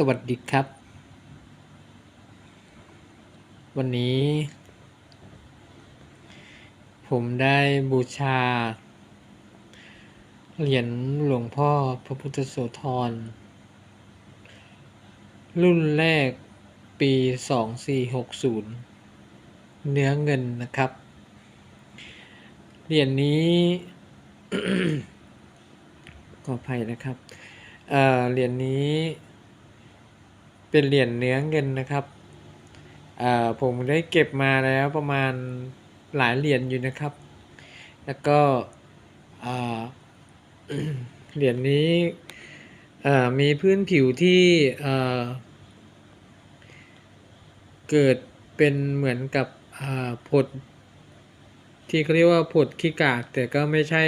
สวัสดีครับ วันนี้ ผมได้บูชา เหรียญหลวงพ่อพระพุทธโสธร รุ่นแรกปี 2460 เนื้อเงินนะครับ เหรียญนี้ขออภัยนะครับเอ่อเหรียญนี้ เป็นเหรียญเนื้อเงินนะครับผมได้เก็บมาแล้วประมาณหลายเหรียญอยู่นะครับ แล้วก็เหรียญนี้มีพื้นผิวที่เกิดเป็นเหมือนกับผด ที่เขาเรียกว่าผดขี้กากแต่ก็ไม่ใช่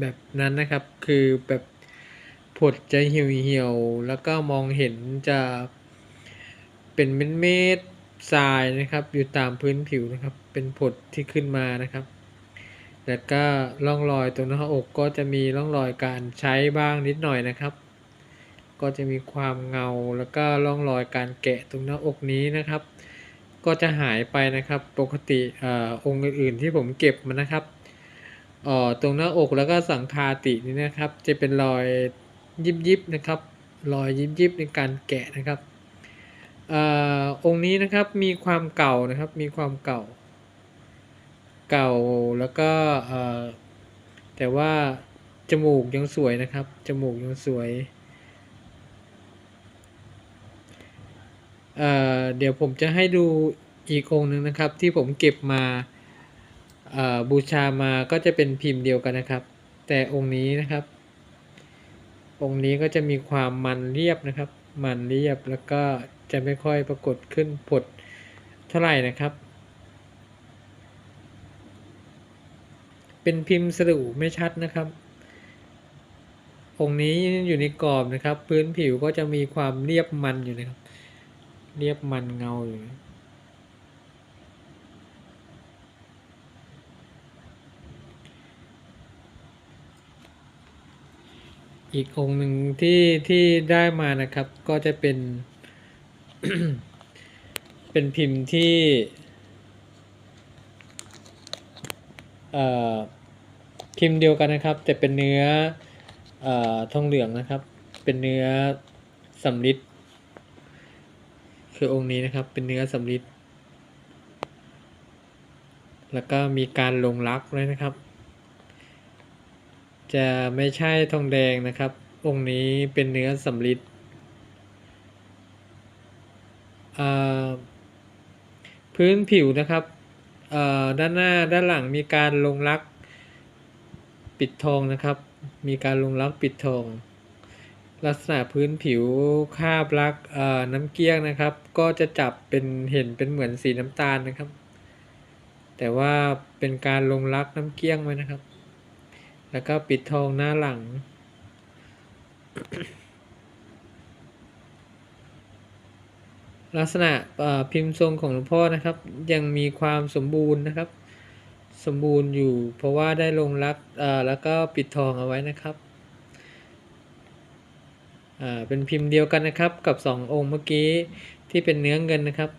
แบบนั้นนะครับ คือแบบ ผดจะเหี่ยวๆแล้วก็มองเห็นจะเป็นเม็ดเม็ดทรายนะครับ อยู่ตามพื้นผิวนะครับ เป็นผดที่ขึ้นมานะครับ แล้วก็ร่องรอยตรงหน้าอกก็จะมีร่องรอยการใช้บ้างนิดหน่อยนะครับ ก็จะมีความเงาแล้วก็ร่องรอยการแกะตรงหน้าอกนี้นะครับ ก็จะหายไปนะครับ ปกติอองค์อื่นๆที่ผมเก็บมานะครับออตรงหน้าอกแล้วก็สังคาตินี่นะครับ จะเป็นรอย ยิบๆนะครับรอยยิบๆในการแกะนะครับอองค์นี้นะครับมีความเก่านะครับมีความเก่า เก่าแล้วก็แต่ว่าจมูกยังสวยนะครับจมูกยังสวยเเดี๋ยวผมจะให้ดูอีกองหนึ่งนะครับ ที่ผมเก็บมาบูชามาก็จะเป็นพิมพ์เดียวกันนะครับ แต่องค์นี้นะครับ องค์นี้ก็จะมีความมันเรียบนะครับ มันเรียบแล้วก็จะไม่ค่อยปรากฏขึ้นผดเท่าไหร่นะครับ เป็นพิมพ์สรุไม่ชัดนะครับ องค์นี้อยู่ในกรอบนะครับ พื้นผิวก็จะมีความเรียบมันอยู่นะครับ เรียบมันเงาอยู่ อีกองค์หนึ่งที่ที่ได้มานะครับก็จะเป็น เป็นพิมพ์ที่พิมพ์เดียวกันนะครับ แต่เป็นเนื้ออทองเหลืองนะครับ เป็นเนื้อสำลิดคือองค์นี้นะครับเป็นเนื้อสำลิดแล้วก็มีการลงลักเลยนะครับ จะไม่ใช่ทองแดงนะครับ องค์นี้เป็นเนื้อสำลิดพื้นผิวนะครับด้านหน้าด้านหลังมีการลงลักปิดทองนะครับ มีการลงลักปิดทอง ลักษณะพื้นผิวคาบลักน้ำเกี้ยงนะครับ ก็จะจับเป็นเห็นเป็นเหมือนสีน้ำตาลนะครับ แต่ว่าเป็นการลงลักน้ำเกี้ยงไว้นะครับ แล้วก็ปิดทองหน้าหลัง ลักษณะพิมพ์ทรงของหลวงพ่อนะครับ ยังมีความสมบูรณ์นะครับ สมบูรณ์อยู่เพราะว่าได้ลงรักแล้วก็ปิดทองเอาไว้นะครับเป็นพิมพ์เดียวกันนะครับกับสององค์เมื่อกี้ที่เป็นเนื้อเงินนะครับ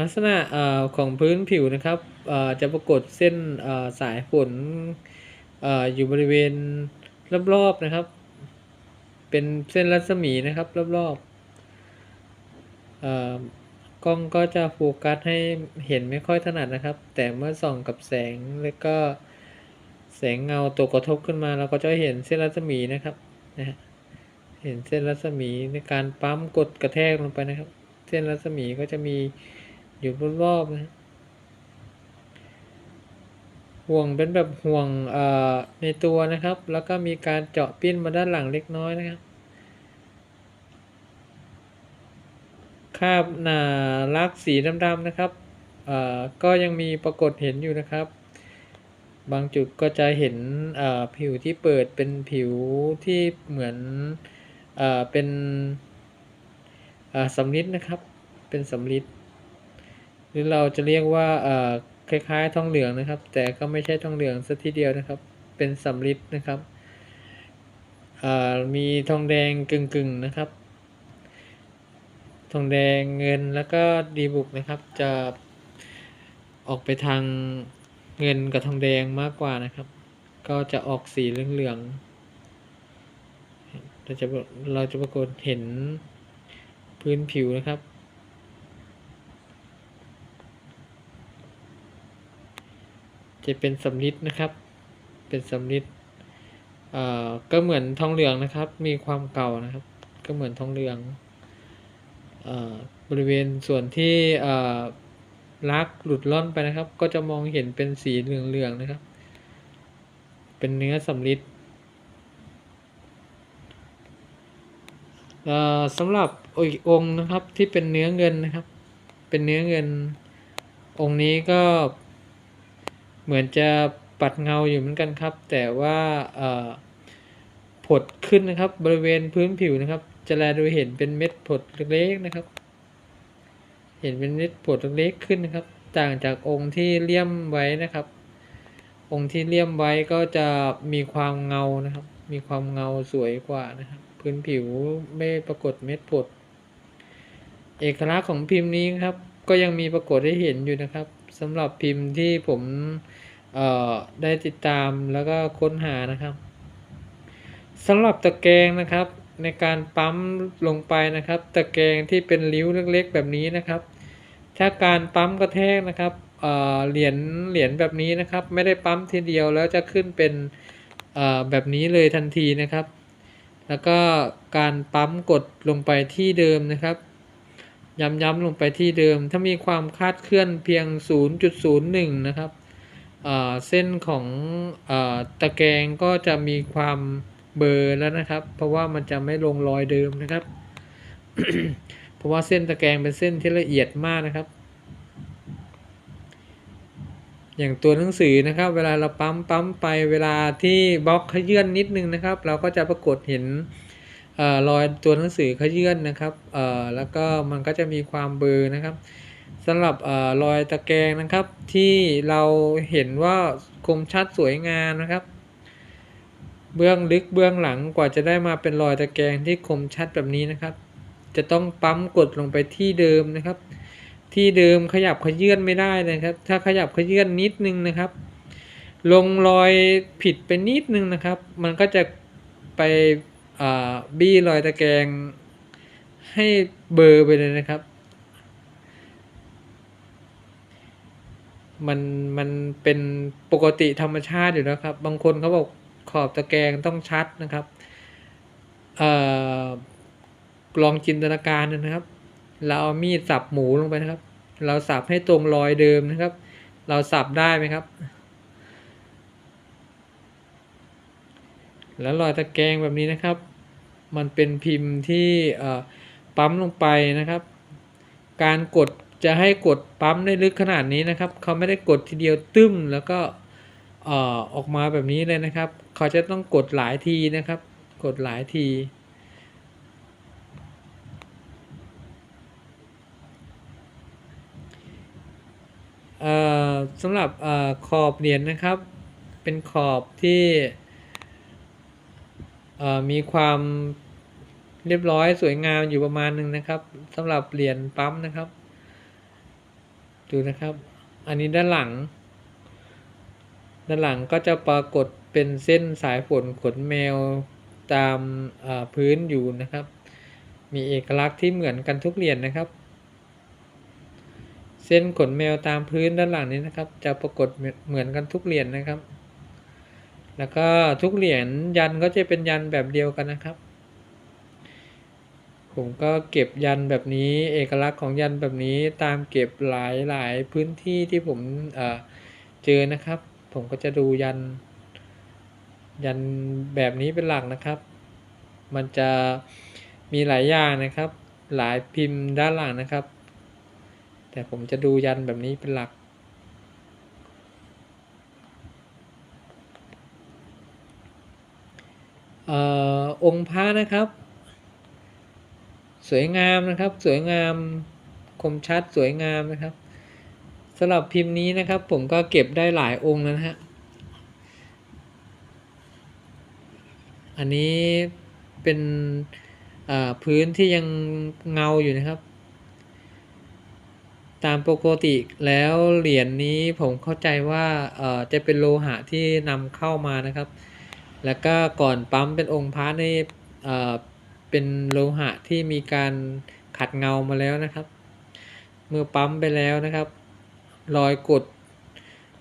ลักษณะของพื้นผิวนะครับจะปรากฏเส้นสายฝนอยู่บริเวณรอบๆนะครับ เป็นเส้นรัศมีนะครับรอบๆกล้องก็จะโฟกัสให้เห็นไม่ค่อยถนัดนะครับ แต่เมื่อส่องกับแสงแล้วก็แสงเงาตกกระทบขึ้นมา เราก็จะเห็นเส้นรัศมีนะครับนะฮะเห็นเส้นรัศมีในการปั๊มกดกระแทกลงไปนะครับ เส้นรัศมีก็จะมี อยู่รอบๆนะห่วงเป็นแบบห่วงในตัวนะครับ แล้วก็มีการเจาะปิ้นมาด้านหลังเล็กน้อยนะครับคาบหนาลักสีดำๆนะครับก็ยังมีปรากฏเห็นอยู่นะครับ บางจุดก็จะเห็นผิวที่เปิดเป็นผิวที่เหมือนอเป็นสำลิดนะครับ เป็นสำลิด หรือเราจะเรียกว่าคล้ายๆทองเหลืองนะครับ แต่ก็ไม่ใช่ทองเหลืองสัทีเดียวนะครับ เป็นสำริดนะครับมีทองแดงกึ่งๆนะครับ ทองแดงเงินแล้วก็ดีบุกนะครับ จะออกไปทางเงินกับทองแดงมากกว่านะครับ ก็จะออกสีเหลืองๆเราจะเราจะปรากฏเห็นพื้นผิวนะครับ จะเป็นสำลิดนะครับ เป็นสำลิดเอ่อก็เหมือนทองเหลืองนะครับ มีความเก่านะครับ ก็เหมือนทองเหลืองเอ่อบริเวณส่วนที่เอ่อลักหลุดล่อนไปนะครับ ก็จะมองเห็นเป็นสีเหลืองๆนะครับ เป็นเนื้อสำลิดสำหรับอีกองนะครับที่เป็นเนื้อเงินนะครับ เป็นเนื้อเงินองค์นี้ก็ เหมือนจะปัดเงาอยู่เหมือนกันครับ แต่ว่าผดขึ้นนะครับ บริเวณพื้นผิวนะครับ จะแลดูเห็นเป็นเม็ดผดเล็กๆนะครับ เห็นเป็นเม็ดผดเล็กๆขึ้นนะครับ ต่างจากองค์ที่เลี่ยมไว้นะครับ องค์ที่เลี่ยมไว้ก็จะมีความเงานะครับ มีความเงาสวยกว่านะครับ พื้นผิวไม่ปรากฏเม็ดผด เอกลักษณ์ของพิมพ์นี้ครับ ก็ยังมีปรากฏให้เห็นอยู่นะครับสำหรับพิมพ์ที่ผมได้ติดตามแล้วก็ค้นหานะครับสำหรับตะแกรงนะครับ ในการปั๊มลงไปนะครับ ตะแกรงที่เป็นริ้วเล็กๆ แบบนี้นะครับ ถ้าการปั๊มกระแทกนะครับเหรียญเหรียญแบบนี้นะครับ ไม่ได้ปั๊มทีเดียวแล้วจะขึ้นเป็นแบบนี้เลยทันทีนะครับ แล้วก็การปั๊มกดลงไปที่เดิมนะครับ ย้ำๆลงไปที่เดิม ถ้ามีความคาดเคลื่อนเพียง 0.01 นะครับเส้นของอตะแกรงก็จะมีความเบอร์แล้วนะครับ เพราะว่ามันจะไม่ลงรอยเดิมนะครับ เพราะว่าเส้นตะแกรงเป็นเส้นที่ละเอียดมากนะครับ อย่างตัวหนังสือนะครับ เวลาเราปั๊มปั๊มไปเวลาที่บล็อกขยื่นนิดนึงนะครับ เราก็จะปรากฏเห็น รอยตัวหนังสือขยื่นนะครับแล้วก็มันก็จะมีความเบอร์นะครับสำหรับอรอยตะแกรงนะครับ ที่เราเห็นว่าคมชัดสวยงามนะครับ เบื้องลึกเบื้องหลังกว่าจะได้มาเป็นรอยตะแกรงที่คมชัดแบบนี้นะครับ จะต้องปั๊มกดลงไปที่เดิมนะครับ ที่เดิมขยับขยื่นไม่ได้นะครับ ถ้าขยับขยื่นนิดนึงนะครับ ลงรอยผิดไปนิดนึงนะครับ มันก็จะไป บี้รอยตะแกรงให้เบอร์ไปเลยนะครับ มันมันเป็นปกติธรรมชาติอยู่แล้วครับ บางคนเขาบอกขอบตะแกรงต้องชัดนะครับอลองจินตนาการนะครับ เราเอามีดสับหมูลงไปนะครับ เราสับให้ตรงรอยเดิมนะครับ เราสับได้ไหมครับ แล้วรอยตะแกรงแบบนี้นะครับ มันเป็นพิมพ์ที่ปั๊มลงไปนะครับ การกดจะให้กดปั๊มได้ลึกขนาดนี้นะครับ เขาไม่ได้กดทีเดียวตึ้มแล้วก็ออกมาแบบนี้เลยนะครับ เขาจะต้องกดหลายทีนะครับ กดหลายที สำหรับอขอบเหรียญนนะครับ เป็นขอบที่ มีความเรียบร้อยสวยงามอยู่ประมาณหนึ่งนะครับสำหรับเหรียญปั๊มนะครับ ดูนะครับ อันนี้ด้านหลัง ด้านหลังก็จะปรากฏเป็นเส้นสายฝนขนแมวตามพื้นอยู่นะครับ มีเอกลักษณ์ที่เหมือนกันทุกเหรียญนนะครับ เส้นขนแมวตามพื้นด้านหลังนี้นะครับ จะปรากฏเหมือนกันทุกเหรียญนนะครับ แล้วก็ทุกเหรียญยันก็จะเป็นยันแบบเดียวกันนะครับ ผมก็เก็บยันแบบนี้ เอกลักษณ์ของยันแบบนี้ตามเก็บหลายหลายพื้นที่ที่ผมเจอนะครับ ผมก็จะดูยัน ยันแบบนี้เป็นหลักนะครับ มันจะมีหลายอย่างนะครับ หลายพิมพ์ด้านหลังนะครับ แต่ผมจะดูยันแบบนี้เป็นหลัก อองค์พระนะครับ สวยงามนะครับ สวยงามคมชัดสวยงามนะครับสำหรับพิมพ์นี้นะครับ ผมก็เก็บได้หลายองค์นะฮะอันนี้เป็นพื้นที่ยังเงาอยู่นะครับ ตามปกติแล้วเหรียญนี้ผมเข้าใจว่าจะเป็นโลหะที่นำเข้ามานะครับ แล้วก็ก่อนปั๊มเป็นองค์พระในี่เป็นโลหะที่มีการขัดเงามาแล้วนะครับเมื่อปั๊มไปแล้วนะครับ รอยกด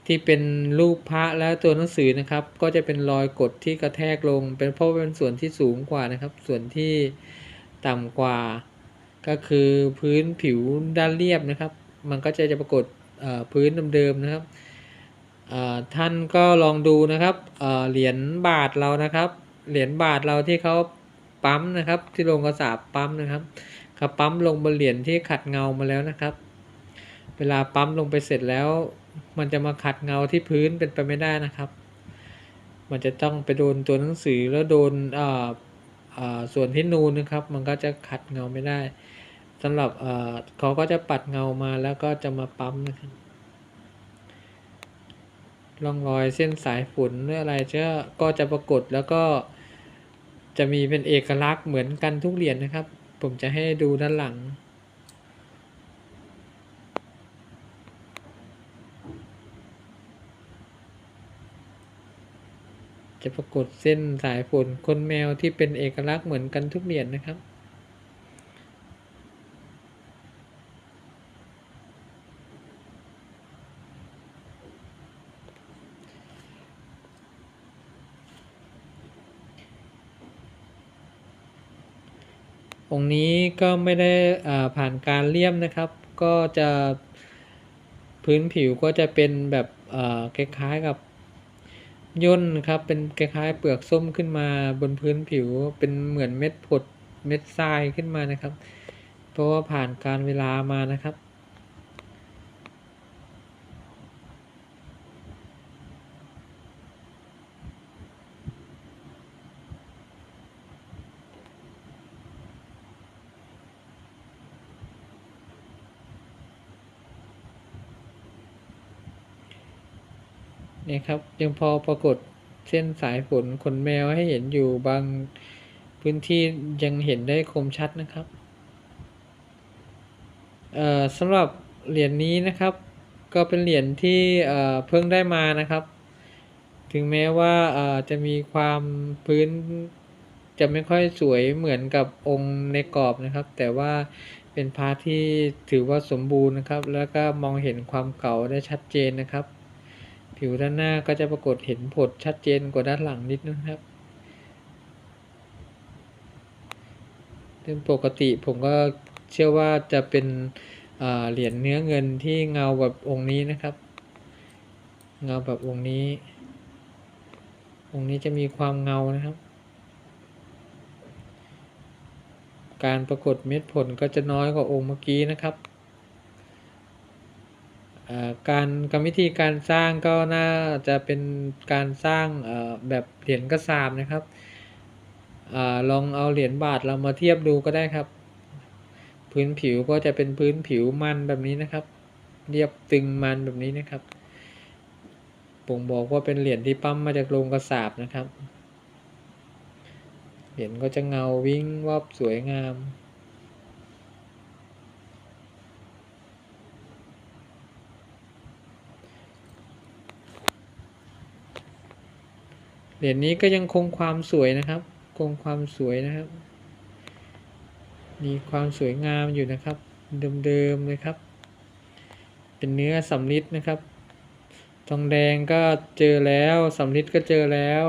ที่เป็นรูปพระแล้วตัวหนังสือนะครับ ก็จะเป็นรอยกดที่กระแทกลง เป็นเพราะเป็นส่วนที่สูงกว่านะครับ ส่วนที่ต่ำกว่า ก็คือพื้นผิวด้านเรียบนะครับ มันก็จะจะปรากฏพื้นเดิมๆนะครับ ท่านก็ลองดูนะครับเหรียญบาทเรานะครับ เหรียญบาทเราที่เขาปั๊มนะครับ ที่ลงกระสาบปั๊มนะครับเขาปั๊มลงบนเหรียญที่ขัดเงามาแล้วนะครับ เวลาปั๊มลงไปเสร็จแล้ว มันจะมาขัดเงาที่พื้นเป็นไปไม่ได้นะครับ มันจะต้องไปโดนตัวหนังสือแล้วโดนส่วนที่นูนนะครับ มันก็จะขัดเงาไม่ได้สำหรับเขาก็จะปัดเงามาแล้วก็จะมาปั๊มนะครับ ร่องรอยเส้นสายฝนหรืออะไรจะก็จะปรากฏแล้วก็จะมีเป็นเอกลักษณ์เหมือนกันทุกเหรียญนนะครับ ผมจะให้ดูด้านหลัง จะปรากฏเส้นสายฝนคนแมวที่เป็นเอกลักษณ์เหมือนกันทุกเหรียญนนะครับ ก็ไม่ได้ผ่านการเลี่ยมนะครับ ก็จะพื้นผิวก็จะเป็นแบบคล้ายๆกับย่นครับ เป็นคล้ายๆเปลือกส้มขึ้นมาบนพื้นผิว เป็นเหมือนเม็ดผดเม็ดทรายขึ้นมานะครับ เพราะว่าผ่านการเวลามานะครับ นี่ครับ ยังพอปรากฏเส้นสายฝนขนแมวให้เห็นอยู่บางพื้นที่ยังเห็นได้คมชัดนะครับสำหรับเหรียญนนี้นะครับ ก็เป็นเหรียญที่เพิ่งได้มานะครับ ถึงแม้ว่าจะมีความพื้นจะไม่ค่อยสวยเหมือนกับองค์ในกรอบนะครับ แต่ว่าเป็นพาที่ถือว่าสมบูรณ์นะครับ แล้วก็มองเห็นความเก่าได้ชัดเจนนะครับ ผิวด้านหน้าก็จะปรากฏเห็นผดชัดเจนกว่าด้านหลังนิดนะครับซึ่งปกติผมก็เชื่อว่าจะเป็นเหรียญเนื้อเงินที่เงาแบบองค์นี้นะครับ เงาแบบองค์นี้ องค์นี้จะมีความเงานะครับ การปรากฏเม็ดผลก็จะน้อยกว่าองค์เมื่อกี้นะครับ การกรรมวิธีการสร้างก็น่าจะเป็นการสร้างแบบเหรียญกระสาบนะครับอลองเอาเหรียญบาทเรามาเทียบดูก็ได้ครับ พื้นผิวก็จะเป็นพื้นผิวมันแบบนี้นะครับ เรียบตึงมันแบบนี้นะครับผมบอกว่าเป็นเหรียญที่ปั๊มมาจากโรงกระสาบนะครับ เหรียญก็จะเงาวิ่งวอบสวยงาม เหรียญนี้ก็ยังคงความสวยนะครับ คงความสวยนะครับ มีความสวยงามอยู่นะครับ เดิมๆเลยครับ เป็นเนื้อสำลิดนะครับ ทองแดงก็เจอแล้วสำลิดก็เจอแล้ว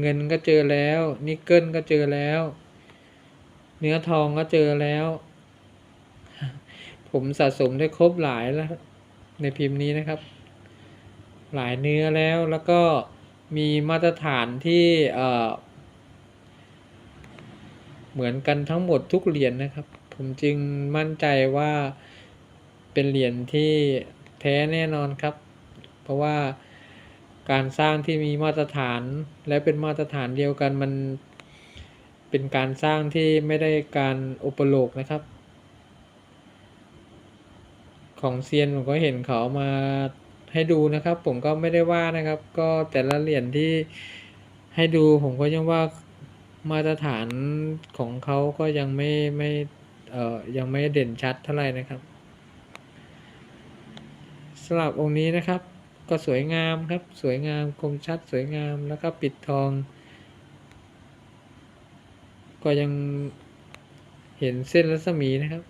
เงินก็เจอแล้ว นิกเกิลก็เจอแล้ว เนื้อทองก็เจอแล้ว ผมสะสมได้ครบหลายแล้ว ในพิมพ์นี้นะครับ หลายเนื้อแล้วแล้วก็ มีมาตรฐานที่เหมือนกันทั้งหมดทุกเหรียญนนะครับ ผมจึงมั่นใจว่าเป็นเหรียญที่แท้แน่นอนครับ เพราะว่าการสร้างที่มีมาตรฐานและเป็นมาตรฐานเดียวกันมันเป็นการสร้างที่ไม่ได้การอุปโลกนะครับ ของเซียนผมก็เห็นเขามา ให้ดูนะครับ ผมก็ไม่ได้ว่านะครับ ก็แต่ละเหรียญที่ให้ดูผมก็ยังว่ามาตรฐานของเขาก็ยังไม่ไม่เอ่อยังไม่เด่นชัดเท่าไหร่นะครับสำหรับองค์นี้นะครับ ก็สวยงามครับ สวยงามคมชัด สวยงามแล้วก็ปิดทอง ก็ยังเห็นเส้นรัศมีนะครับ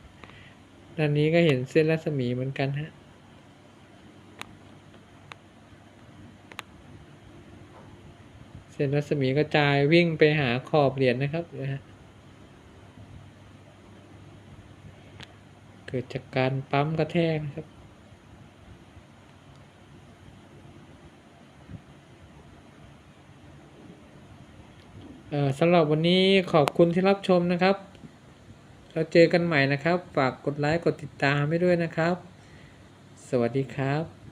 ด้านนี้ก็เห็นเส้นรัศมีเหมือนกันฮะ เส้นรัศมีกระจายวิ่งไปหาขอบเหรียญนะครับนะฮะเกิดจากการปั๊มกระแทกนะครับสำหรับวันนี้ขอบคุณที่รับชมนะครับ เราเจอกันใหม่นะครับ ฝากกดไลค์กดติดตามให้ด้วยนะครับ สวัสดีครับ